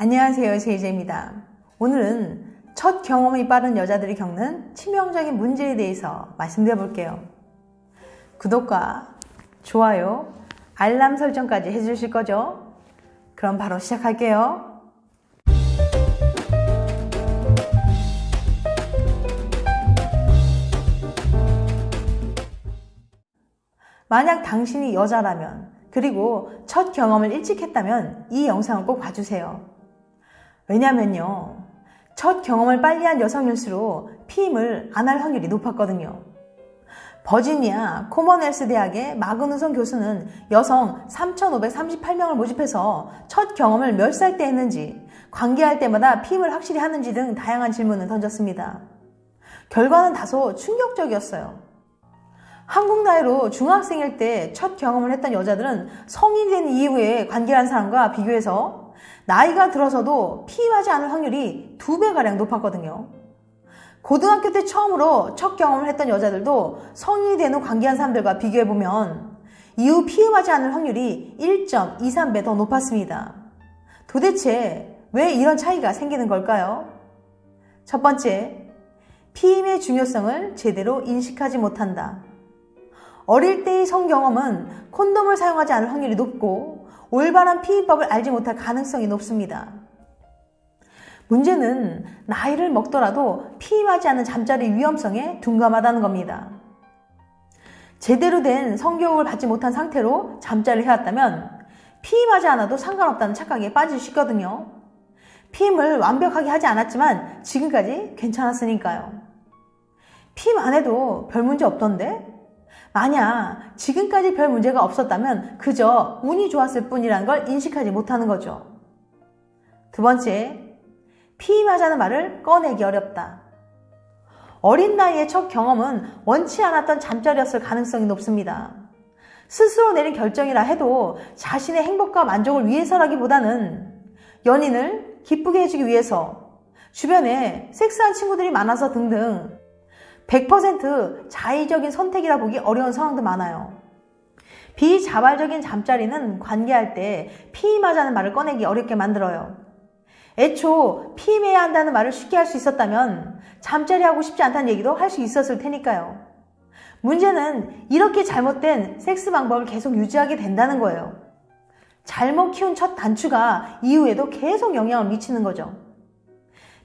안녕하세요. 제이제입니다. 오늘은 첫 경험이 빠른 여자들이 겪는 치명적인 문제에 대해서 말씀드려 볼게요. 구독과 좋아요, 알람 설정까지 해주실 거죠? 그럼 바로 시작할게요. 만약 당신이 여자라면, 그리고 첫 경험을 일찍 했다면 이 영상을 꼭 봐주세요. 왜냐면요. 첫 경험을 빨리 한 여성일수록 피임을 안 할 확률이 높았거든요. 버지니아 코머넬스 대학의 마그누선 교수는 여성 3,538명을 모집해서 첫 경험을 몇 살 때 했는지, 관계할 때마다 피임을 확실히 하는지 등 다양한 질문을 던졌습니다. 결과는 다소 충격적이었어요. 한국 나이로 중학생일 때 첫 경험을 했던 여자들은 성인이 된 이후에 관계를 한 사람과 비교해서 나이가 들어서도 피임하지 않을 확률이 두 배가량 높았거든요. 고등학교 때 처음으로 첫 경험을 했던 여자들도 성인이 된 후 관계한 사람들과 비교해보면 이후 피임하지 않을 확률이 1.23배 더 높았습니다. 도대체 왜 이런 차이가 생기는 걸까요? 첫 번째, 피임의 중요성을 제대로 인식하지 못한다. 어릴 때의 성 경험은 콘돔을 사용하지 않을 확률이 높고 올바른 피임법을 알지 못할 가능성이 높습니다. 문제는 나이를 먹더라도 피임하지 않는 잠자리 위험성에 둔감하다는 겁니다. 제대로 된 성교육을 받지 못한 상태로 잠자리를 해왔다면 피임하지 않아도 상관없다는 착각에 빠질 수 있거든요. 피임을 완벽하게 하지 않았지만 지금까지 괜찮았으니까요. 피임 안 해도 별 문제 없던데? 만약 지금까지 별 문제가 없었다면 그저 운이 좋았을 뿐이라는 걸 인식하지 못하는 거죠. 두 번째, 피임하자는 말을 꺼내기 어렵다. 어린 나이의 첫 경험은 원치 않았던 잠자리였을 가능성이 높습니다. 스스로 내린 결정이라 해도 자신의 행복과 만족을 위해서라기보다는 연인을 기쁘게 해주기 위해서 주변에 섹스한 친구들이 많아서 등등 100% 자의적인 선택이라 보기 어려운 상황도 많아요. 비자발적인 잠자리는 관계할 때 피임하자는 말을 꺼내기 어렵게 만들어요. 애초 피임해야 한다는 말을 쉽게 할 수 있었다면 잠자리 하고 싶지 않다는 얘기도 할 수 있었을 테니까요. 문제는 이렇게 잘못된 섹스 방법을 계속 유지하게 된다는 거예요. 잘못 키운 첫 단추가 이후에도 계속 영향을 미치는 거죠.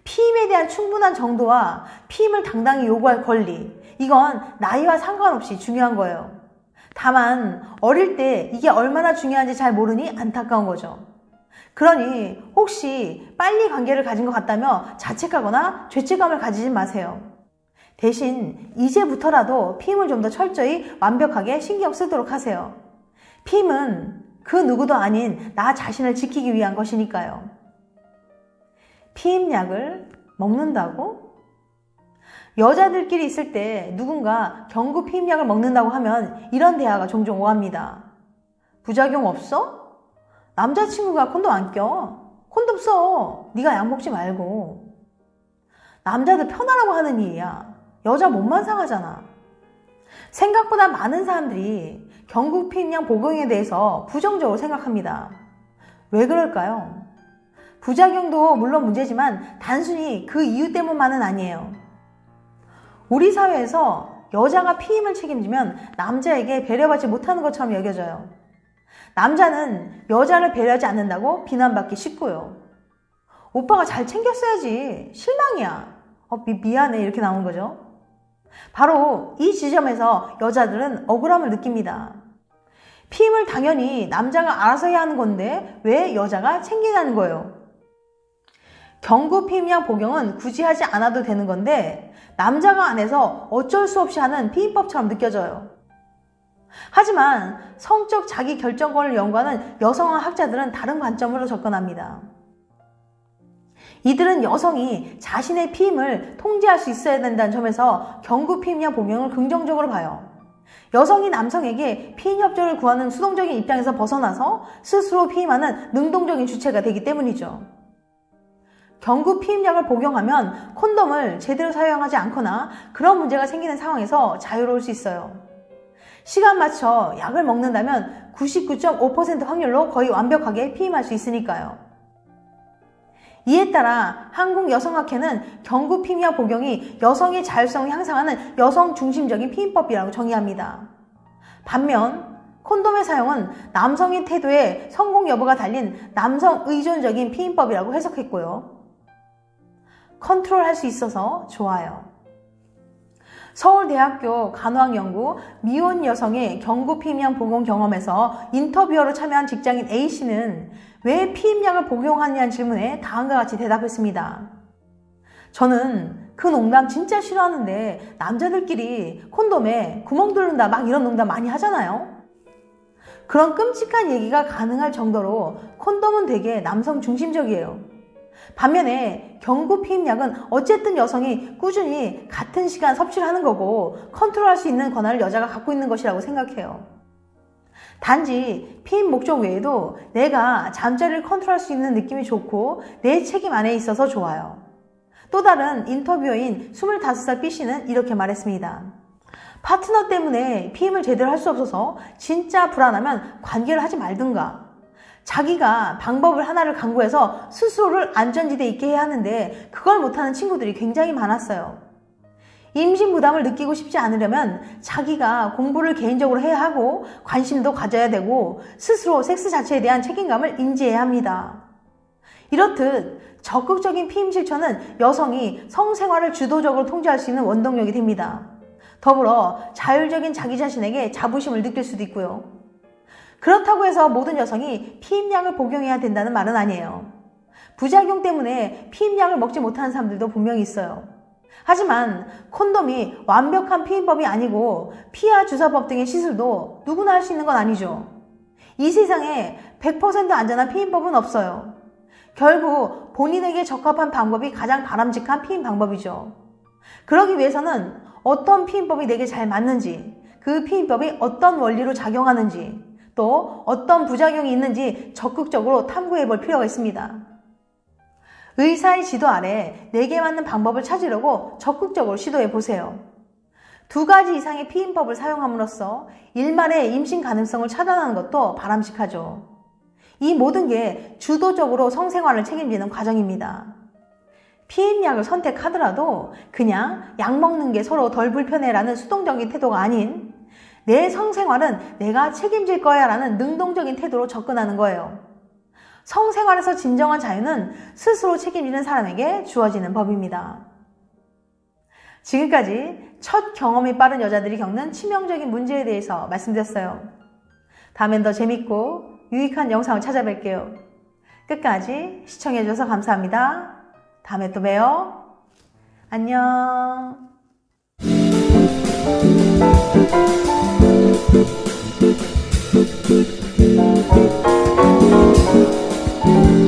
피임에 대한 충분한 정도와 피임을 당당히 요구할 권리, 이건 나이와 상관없이 중요한 거예요. 다만, 어릴 때 이게 얼마나 중요한지 잘 모르니 안타까운 거죠. 그러니 혹시 빨리 관계를 가진 것 같다며 자책하거나 죄책감을 가지지 마세요. 대신 이제부터라도 피임을 좀 더 철저히 완벽하게 신경 쓰도록 하세요. 피임은 그 누구도 아닌 나 자신을 지키기 위한 것이니까요. 피임약을 먹는다고? 여자들끼리 있을 때 누군가 경구 피임약을 먹는다고 하면 이런 대화가 종종 오갑니다. 부작용 없어? 남자친구가 콘돔 안 껴. 콘돔 써. 네가 약 먹지 말고. 남자들 편하라고 하는 일이야. 여자 몸만 상하잖아. 생각보다 많은 사람들이 경구 피임약 복용에 대해서 부정적으로 생각합니다. 왜 그럴까요? 부작용도 물론 문제지만 단순히 그 이유 때문만은 아니에요. 우리 사회에서 여자가 피임을 책임지면 남자에게 배려받지 못하는 것처럼 여겨져요. 남자는 여자를 배려하지 않는다고 비난받기 쉽고요. 오빠가 잘 챙겼어야지. 실망이야. 어, 미, 미안해. 이렇게 나오는 거죠. 바로 이 지점에서 여자들은 억울함을 느낍니다. 피임을 당연히 남자가 알아서 해야 하는 건데 왜 여자가 챙기냐는 거예요. 경구 피임약 복용은 굳이 하지 않아도 되는 건데 남자가 안 해서 어쩔 수 없이 하는 피임법처럼 느껴져요. 하지만 성적 자기 결정권을 연구하는 여성화 학자들은 다른 관점으로 접근합니다. 이들은 여성이 자신의 피임을 통제할 수 있어야 된다는 점에서 경구 피임약 복용을 긍정적으로 봐요. 여성이 남성에게 피임 협조를 구하는 수동적인 입장에서 벗어나서 스스로 피임하는 능동적인 주체가 되기 때문이죠. 경구 피임약을 복용하면 콘돔을 제대로 사용하지 않거나 그런 문제가 생기는 상황에서 자유로울 수 있어요. 시간 맞춰 약을 먹는다면 99.5% 확률로 거의 완벽하게 피임할 수 있으니까요. 이에 따라 한국여성학회는 경구 피임약 복용이 여성의 자율성을 향상하는 여성 중심적인 피임법이라고 정의합니다. 반면 콘돔의 사용은 남성의 태도에 성공 여부가 달린 남성 의존적인 피임법이라고 해석했고요. 컨트롤할 수 있어서 좋아요. 서울대학교 간호학연구 미혼 여성의 경구 피임약 복용 경험에서 인터뷰어로 참여한 직장인 A씨는 왜 피임약을 복용하냐는 질문에 다음과 같이 대답했습니다. 저는 그 농담 진짜 싫어하는데 남자들끼리 콘돔에 구멍 뚫는다 막 이런 농담 많이 하잖아요. 그런 끔찍한 얘기가 가능할 정도로 콘돔은 되게 남성 중심적이에요. 반면에 경구 피임약은 어쨌든 여성이 꾸준히 같은 시간 섭취를 하는 거고 컨트롤할 수 있는 권한을 여자가 갖고 있는 것이라고 생각해요. 단지 피임 목적 외에도 내가 잠자리를 컨트롤할 수 있는 느낌이 좋고 내 책임 안에 있어서 좋아요. 또 다른 인터뷰어인 25살 B씨는 이렇게 말했습니다. 파트너 때문에 피임을 제대로 할 수 없어서 진짜 불안하면 관계를 하지 말든가. 자기가 방법을 하나를 강구해서 스스로를 안전지대에 있게 해야 하는데 그걸 못하는 친구들이 굉장히 많았어요. 임신 부담을 느끼고 싶지 않으려면 자기가 공부를 개인적으로 해야 하고 관심도 가져야 되고 스스로 섹스 자체에 대한 책임감을 인지해야 합니다. 이렇듯 적극적인 피임 실천은 여성이 성생활을 주도적으로 통제할 수 있는 원동력이 됩니다. 더불어 자율적인 자기 자신에게 자부심을 느낄 수도 있고요. 그렇다고 해서 모든 여성이 피임약을 복용해야 된다는 말은 아니에요. 부작용 때문에 피임약을 먹지 못하는 사람들도 분명히 있어요. 하지만 콘돔이 완벽한 피임법이 아니고 피하 주사법 등의 시술도 누구나 할 수 있는 건 아니죠. 이 세상에 100% 안전한 피임법은 없어요. 결국 본인에게 적합한 방법이 가장 바람직한 피임 방법이죠. 그러기 위해서는 어떤 피임법이 내게 잘 맞는지, 그 피임법이 어떤 원리로 작용하는지, 또 어떤 부작용이 있는지 적극적으로 탐구해 볼 필요가 있습니다. 의사의 지도 아래 내게 맞는 방법을 찾으려고 적극적으로 시도해 보세요. 두 가지 이상의 피임법을 사용함으로써 일말의 임신 가능성을 차단하는 것도 바람직하죠. 이 모든 게 주도적으로 성생활을 책임지는 과정입니다. 피임약을 선택하더라도 그냥 약 먹는 게 서로 덜 불편해라는 수동적인 태도가 아닌 내 성생활은 내가 책임질 거야 라는 능동적인 태도로 접근하는 거예요. 성생활에서 진정한 자유는 스스로 책임지는 사람에게 주어지는 법입니다. 지금까지 첫 경험이 빠른 여자들이 겪는 치명적인 문제에 대해서 말씀드렸어요. 다음엔 더 재밌고 유익한 영상을 찾아뵐게요. 끝까지 시청해주셔서 감사합니다. 다음에 또 봬요. 안녕. Thank you.